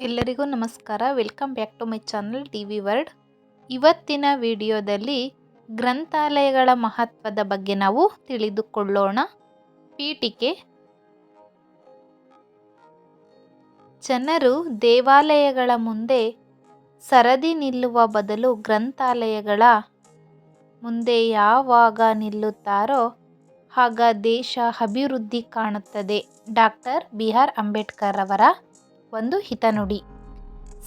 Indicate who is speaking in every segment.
Speaker 1: ಎಲ್ಲರಿಗೂ ನಮಸ್ಕಾರ. Welcome back to my channel T V word ಇವತ್ತಿನ ವಿಡಿಯೋದಲ್ಲಿ ಗ್ರಂಥಾಲಯಗಳ ಮಹತ್ವದ ಬಗ್ಗೆ ನಾವು ತಿಳಿದುಕೊಳ್ಳೋಣ. ಪೀಠಿಕೆ. ಜನರು ದೇವಾಲಯಗಳ ಮುಂದೆ ಸರದಿ ನಿಲ್ಲುವ ಬದಲು ಗ್ರಂಥಾಲಯಗಳ ಮುಂದೆ ಯಾವಾಗ ನಿಲ್ಲುತ್ತಾರೋ ಆಗ ದೇಶ ಅಭಿವೃದ್ಧಿ ಕಾಣುತ್ತದೆ. ಡಾಕ್ಟರ್ ಬಿ ಆರ್ ಅಂಬೇಡ್ಕರ್ ಅವರ ಒಂದು ಹಿತನುಡಿ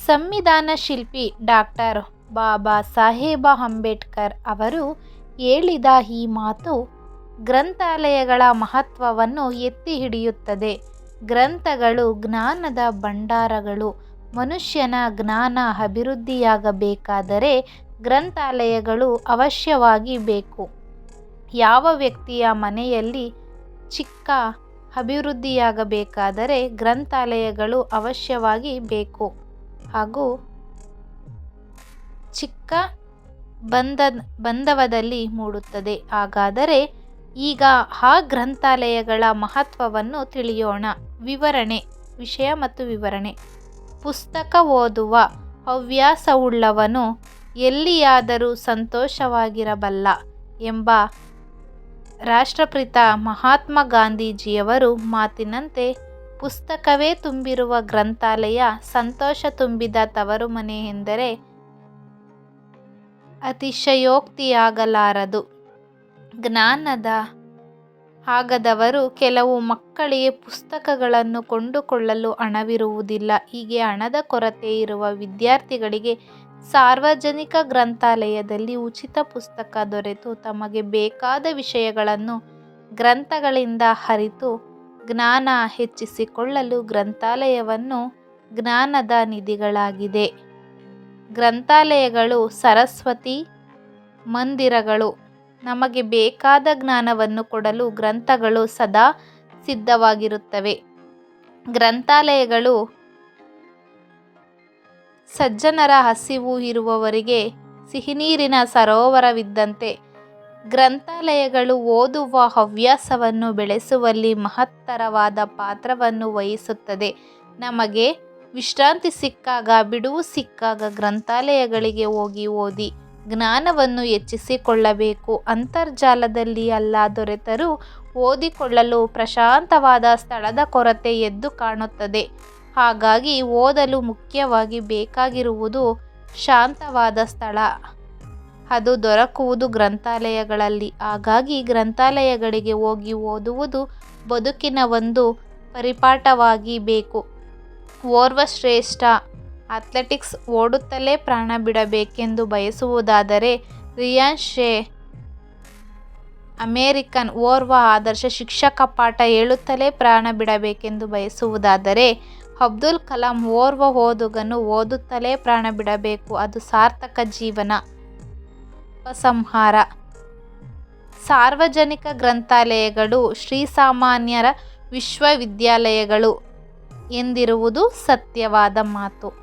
Speaker 1: ಸಂವಿಧಾನ ಶಿಲ್ಪಿ ಡಾಕ್ಟರ್ ಬಾಬಾ ಸಾಹೇಬ ಅಂಬೇಡ್ಕರ್ ಅವರು ಹೇಳಿದ ಈ ಮಾತು ಗ್ರಂಥಾಲಯಗಳ ಮಹತ್ವವನ್ನು ಎತ್ತಿ ಹಿಡಿಯುತ್ತದೆ. ಗ್ರಂಥಗಳು ಜ್ಞಾನದ ಭಂಡಾರಗಳು. ಮನುಷ್ಯನ ಜ್ಞಾನ ಅಭಿವೃದ್ಧಿಯಾಗಬೇಕಾದರೆ ಗ್ರಂಥಾಲಯಗಳು ಅವಶ್ಯವಾಗಿ ಬೇಕು. ಯಾವ ವ್ಯಕ್ತಿಯ ಮನೆಯಲ್ಲಿ ಚಿಕ್ಕ ಅಭಿವೃದ್ಧಿಯಾಗಬೇಕಾದರೆ ಗ್ರಂಥಾಲಯಗಳು ಅವಶ್ಯವಾಗಿ ಬೇಕು. ಹಾಗೂ ಚಿಕ್ಕ ಬಂಧ ಬಂಧವದಲ್ಲಿ ಮೂಡುತ್ತದೆ. ಹಾಗಾದರೆ ಈಗ ಆ ಗ್ರಂಥಾಲಯಗಳ ಮಹತ್ವವನ್ನು ತಿಳಿಯೋಣ. ವಿವರಣೆ, ವಿಷಯ ಮತ್ತು ವಿವರಣೆ. ಪುಸ್ತಕ ಓದುವ ಹವ್ಯಾಸವುಳ್ಳವನು ಎಲ್ಲಿಯಾದರೂ ಸಂತೋಷವಾಗಿರಬಲ್ಲ ಎಂಬ ರಾಷ್ಟ್ರಪಿತ ಮಹಾತ್ಮ ಗಾಂಧೀಜಿಯವರು ಮಾತಿನಂತೆ ಪುಸ್ತಕವೇ ತುಂಬಿರುವ ಗ್ರಂಥಾಲಯ ಸಂತೋಷ ತುಂಬಿದ ತವರು ಮನೆ ಎಂದರೆ ಅತಿಶಯೋಕ್ತಿಯಾಗಲಾರದು. ಜ್ಞಾನದ ಆಗದವರು ಕೆಲವು ಮಕ್ಕಳಿಗೆ ಪುಸ್ತಕಗಳನ್ನು ಕೊಂಡುಕೊಳ್ಳಲು ಹಣವಿರುವುದಿಲ್ಲ. ಹೀಗೆ ಹಣದ ಕೊರತೆ ಇರುವ ವಿದ್ಯಾರ್ಥಿಗಳಿಗೆ ಸಾರ್ವಜನಿಕ ಗ್ರಂಥಾಲಯದಲ್ಲಿ ಉಚಿತ ಪುಸ್ತಕ ದೊರೆತು. ತಮಗೆ ಬೇಕಾದ ವಿಷಯಗಳನ್ನು ಗ್ರಂಥಗಳಿಂದ ಅರಿತು ಜ್ಞಾನ ಹೆಚ್ಚಿಸಿಕೊಳ್ಳಲು ಗ್ರಂಥಾಲಯವನ್ನು ಜ್ಞಾನದ ನಿಧಿಗಳಾಗಿದೆ. ಗ್ರಂಥಾಲಯಗಳು ಸರಸ್ವತಿ ಮಂದಿರಗಳು. ನಮಗೆ ಬೇಕಾದ ಜ್ಞಾನವನ್ನು ಕೊಡಲು ಗ್ರಂಥಗಳು ಸದಾ ಸಿದ್ಧವಾಗಿರುತ್ತವೆ. ಗ್ರಂಥಾಲಯಗಳು ಸಜ್ಜನರ ಹಸಿವು ಇರುವವರಿಗೆ ಸಿಹಿನೀರಿನ ಸರೋವರವಿದ್ದಂತೆ ಗ್ರಂಥಾಲಯಗಳು ಓದುವ ಹವ್ಯಾಸವನ್ನು ಬೆಳೆಸುವಲ್ಲಿ ಮಹತ್ತರವಾದ ಪಾತ್ರವನ್ನು ವಹಿಸುತ್ತದೆ. ನಮಗೆ ವಿಶ್ರಾಂತಿ ಸಿಕ್ಕಾಗ, ಬಿಡುವು ಸಿಕ್ಕಾಗ ಗ್ರಂಥಾಲಯಗಳಿಗೆ ಹೋಗಿ ಓದಿ. ಜ್ಞಾನವನ್ನು ಹೆಚ್ಚಿಸಿಕೊಳ್ಳಬೇಕು. ಅಂತರ್ಜಾಲದಲ್ಲಿ ಅಲ್ಲ ದೊರೆತರೂ ಓದಿಕೊಳ್ಳಲು ಪ್ರಶಾಂತವಾದ ಸ್ಥಳದ ಕೊರತೆ ಎದ್ದು ಕಾಣುತ್ತದೆ. ಹಾಗಾಗಿ ಓದಲು ಮುಖ್ಯವಾಗಿ ಬೇಕಾಗಿರುವುದು ಶಾಂತವಾದ ಸ್ಥಳ. ಅದು ದೊರಕುವುದು ಗ್ರಂಥಾಲಯಗಳಲ್ಲಿ. ಹಾಗಾಗಿ ಗ್ರಂಥಾಲಯಗಳಿಗೆ ಹೋಗಿ ಓದುವುದು ಬದುಕಿನ ಒಂದು ಪರಿಪಾಠವಾಗಿ ಬೇಕು. ಓರ್ವ ಶ್ರೇಷ್ಠ ಅಥ್ಲೆಟಿಕ್ಸ್ ಓಡುತ್ತಲೇ ಪ್ರಾಣ ಬಿಡಬೇಕೆಂದು ಬಯಸುವುದಾದರೆ ರಿಯಾನ್ ಶೇ, ಅಮೇರಿಕನ್ ಓರ್ವ ಆದರ್ಶ ಶಿಕ್ಷಕ ಪಾಠ ಹೇಳುತ್ತಲೇ ಪ್ರಾಣ ಬಿಡಬೇಕೆಂದು ಬಯಸುವುದಾದರೆ ಅಬ್ದುಲ್ ಕಲಾಂ ಓರ್ವ ಓದುಗನು ಓದುತ್ತಲೇ ಪ್ರಾಣ ಬಿಡಬೇಕು, ಅದು ಸಾರ್ಥಕ ಜೀವನ. ಉಪಸಂಹಾರ. ಸಾರ್ವಜನಿಕ ಗ್ರಂಥಾಲಯಗಳು ಶ್ರೀಸಾಮಾನ್ಯರ ವಿಶ್ವವಿದ್ಯಾಲಯಗಳು ಎಂದಿರುವುದು ಸತ್ಯವಾದ ಮಾತು.